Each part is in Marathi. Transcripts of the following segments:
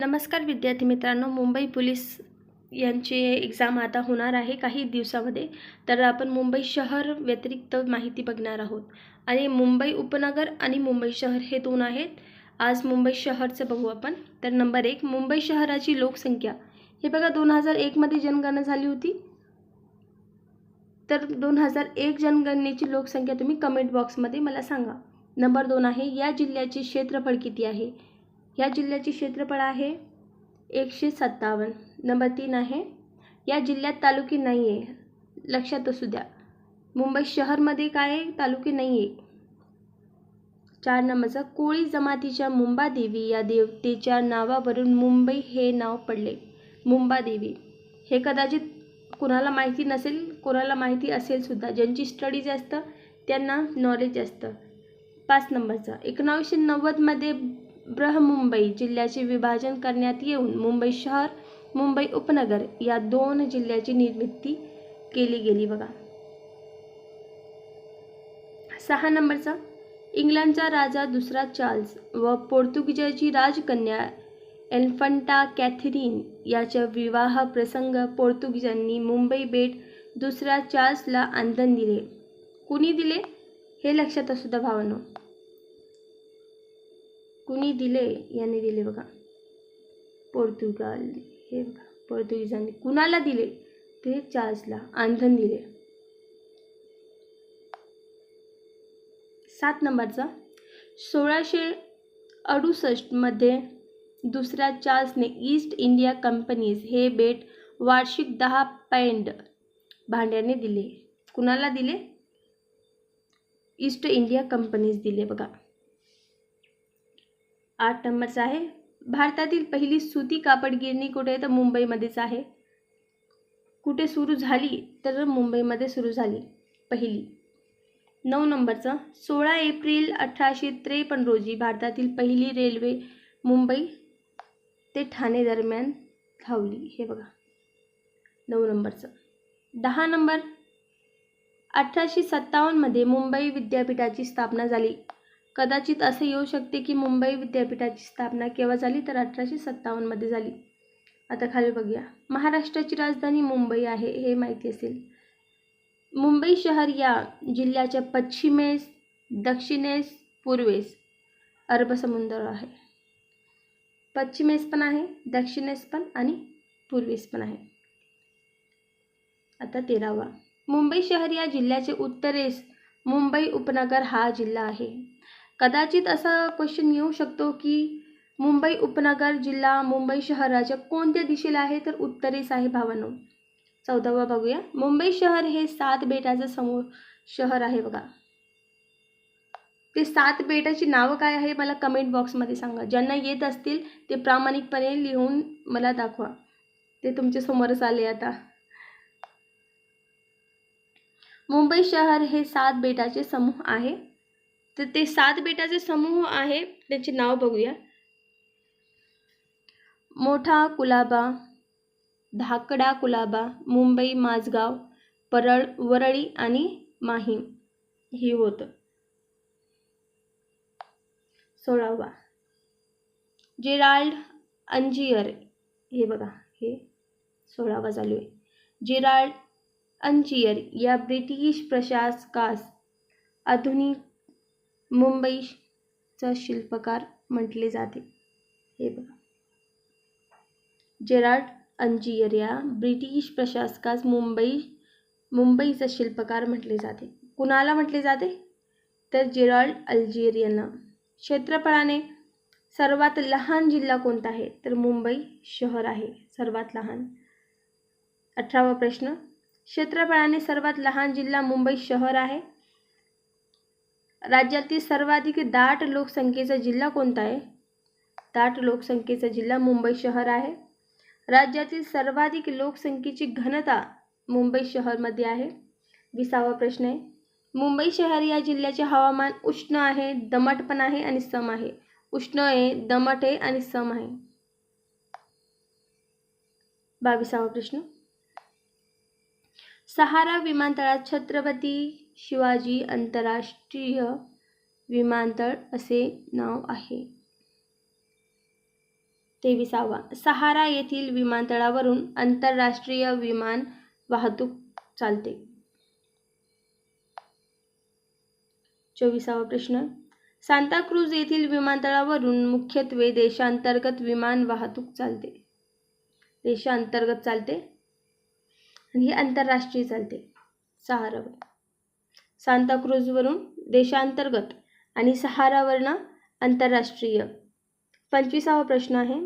नमस्कार विद्यार्थी मित्रांनो मुंबई पोलीस यांची एक्झाम आता होणार आहे काही दिवसामध्ये. तर आपण मुंबई शहर व्यतिरिक्त माहिती बघणार आहोत. आणि मुंबई उपनगर आणि मुंबई शहर हे दोन आहेत. आज मुंबई शहरचं बघू आपण. तर नंबर एक मुंबई शहराची लोकसंख्या. हे बघा दोन हजार एकमध्ये जनगणना झाली होती. तर दोन हजार एक जनगणनेची लोकसंख्या तुम्ही कमेंट बॉक्समध्ये मला सांगा. नंबर दोन आहे या जिल्ह्याचे क्षेत्रफळ किती आहे? या जिल्ह्याचे क्षेत्रफळ आहे एकशे सत्तावन्न. नंबर तीन आहे या जिल्ह्यात तालुके नाही आहे लक्षात असू द्या. मुंबई शहरमध्ये काय आहे? तालुके नाही आहे चार नंबरचा कोळी जमातीच्या मुंबादेवी या देवतेच्या नावावरून मुंबई हे नाव पडले. मुंबादेवी. हे कदाचित कोणाला माहिती नसेल कोणाला माहिती असेल सुद्धा. ज्यांची स्टडी जास्त त्यांना नॉलेज असतं पाच नंबरचा एकोणावीसशे नव्वदमध्ये बृहमुंबई जिल्ह्याचे विभाजन करण्यात येऊन मुंबई शहर मुंबई उपनगर या दोन जिल्ह्याची निर्मिती केली गेली बघा. सहा नंबरचा. इंग्लंडचा राजा दुसरा चार्ल्स व पोर्तुगीजाची राजकन्या एल्फंटा कॅथरीन याच्या विवाह प्रसंग पोर्तुगीजांनी मुंबई बेट दुसऱ्या चार्ल्सला आंदन दिले. कुणी दिले? हे लक्षात असू द्या भावांनो. कुणी दिले याने दिले बघा. पोर्तुगाल हे पोर्तुगीजांनी कुणाला दिले? ते चार्ल्सला आंधन दिले. सात नंबरचा. सोळाशे अडुसष्टमध्ये दुसऱ्या चार्ल्सने ईस्ट इंडिया कंपनीज हे बेट वार्षिक दहा पौंड भांड्याने दिले. कुणाला दिले? ईस्ट इंडिया कंपनीज दिले बघा. आठ नंबरचा आहे. भारतातील पहिली सुती कापड गिरणी कुठे आहे? तर मुंबईमध्येच आहे. कुठे सुरू झाली? तर मुंबईमध्ये सुरू झाली. पहिली. नऊ नंबरचं. सोळा एप्रिल अठराशे त्रेपन्न रोजी भारतातील पहिली रेल्वे मुंबई ते ठाणे दरम्यान धावली. हे बघा. नऊ नंबरचं. दहा नंबर. अठराशे सत्तावन्नमध्ये मुंबई विद्यापीठाची स्थापना झाली. कदाचित असे येऊ शकते की मुंबई विद्यापीठाची स्थापना केव्हा झाली तर अठराशे सत्तावन्नमध्ये झाली. आता खाली बघूया. महाराष्ट्राची राजधानी मुंबई आहे हे माहिती असेल. मुंबई शहर या जिल्ह्याच्या पश्चिमेस दक्षिणेस पूर्वेस अरब समुद्र आहे. पश्चिमेस पण आहे दक्षिणेस पण आणि पूर्वेस पण आहे. आता तेरावा. मुंबई शहर या जिल्ह्याचे उत्तरेस मुंबई उपनगर हा जिल्हा आहे. कदाचित असा क्वेश्चन येऊ शकतो की मुंबई उपनगर जिल्हा मुंबई शहराच्या कोणत्या दिशेला आहे? तर उत्तरेस आहे भावानो चौदावा बघूया. मुंबई शहर हे सात बेटाचं समूह शहर आहे बघा. ते सात बेटाची नावं काय आहे? मला कमेंट बॉक्समध्ये सांगा. ज्यांना येत असतील ते प्रामाणिकपणे लिहून मला दाखवा. ते तुमच्या समोरच आले आता. मुंबई शहर हे सात बेटाचे समूह आहे. तर ते सात बेटाचे समूह आहे. त्याचे नाव बघूया. मोठा कुलाबा धाकडा कुलाबा मुंबई माझगाव परळ वरळी आणि माहीम. हे होतं. सोळावा. Gerald Aungier. हे बघा हे सोळावा चालू आहे. जेराल्ड अंजियर या ब्रिटिश प्रशासकास आधुनिक मुंबईचा शिल्पकार म्हटले जाते. हे बघा. जेरार्ड अंजियर या ब्रिटिश प्रशासकास मुंबई मुंबईचा शिल्पकार म्हटले जाते. कुणाला म्हटले जाते? तर जेराल्ड अल्जियर यांना क्षेत्रफळाने सर्वात लहान जिल्हा कोणता आहे? तर मुंबई शहर आहे. सर्वात लहान. अठरावा प्रश्न. क्षेत्रफळाने सर्वात लहान जिल्हा मुंबई शहर आहे. राज्यातील सर्वाधिक दाट लोकसंख्येचा जिल्हा कोणता आहे? दाट लोकसंख्येचा जिल्हा मुंबई शहर आहे. राज्यातील सर्वाधिक लोकसंख्येची घनता मुंबई शहरमध्ये आहे. विसावा प्रश्न आहे. मुंबई शहर या जिल्ह्याचे हवामान उष्ण आहे दमट पण आहे आणि सम आहे. उष्ण आहे दमट आहे आणि सम आहे. बावीसावा प्रश्न. सहारा विमानतळात छत्रपती शिवाजी आंतरराष्ट्रीय विमानतळ असे नाव आहे. तेविसावा. सहारा येथील विमानतळावरून आंतरराष्ट्रीय विमान वाहतूक चालते. चोवीसावा प्रश्न. सांताक्रूज येथील विमानतळावरून मुख्यत्वे देशांतर्गत विमान वाहतूक चालते. देशांतर्गत चालते आणि आंतरराष्ट्रीय चालते. सहारावर सांताक्रूजवरून देशांतर्गत आणि सहारावरनं आंतरराष्ट्रीय. पंचवीसावा प्रश्न आहे.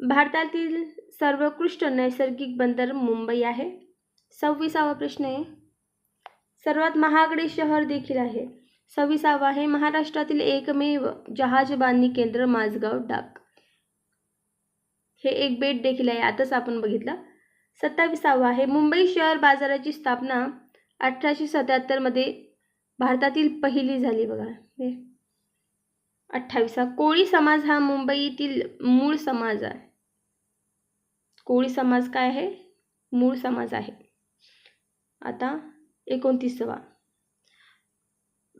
भारतातील सर्वोत्कृष्ट नैसर्गिक बंदर मुंबई आहे. सव्वीसावा प्रश्न आहे. सर्वात महागडे शहर देखील आहे. सव्वीसावा आहे महाराष्ट्रातील एकमेव जहाज बांधणी केंद्र माझगाव डाक. हे एक बेट देखील आहे. आताच आपण बघितलं. सत्तावीसावा आहे. मुंबई शहर बाजाराची स्थापना अठराशे सत्याहत्तरमध्ये भारतातील पहिली झाली बघा. अठ्ठावीसा. कोळी समाज हा मुंबईतील मूळ समाज आहे. कोळी समाज काय आहे? मूळ समाज आहे. आता एकोणतीसवा.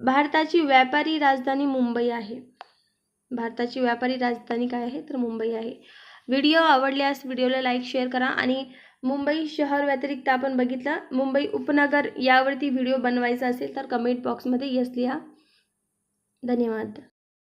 भारताची व्यापारी राजधानी मुंबई आहे. भारताची व्यापारी राजधानी काय आहे? तर मुंबई आहे. व्हिडिओ आवडल्यास व्हिडिओला लाईक शेअर करा आणि मुंबई शहर व्यतिरिक्त आपण बघितलं मुंबई उपनगर यावरती व्हिडिओ बनवायचा असेल तर कमेंट बॉक्समध्ये यस लिहा. धन्यवाद.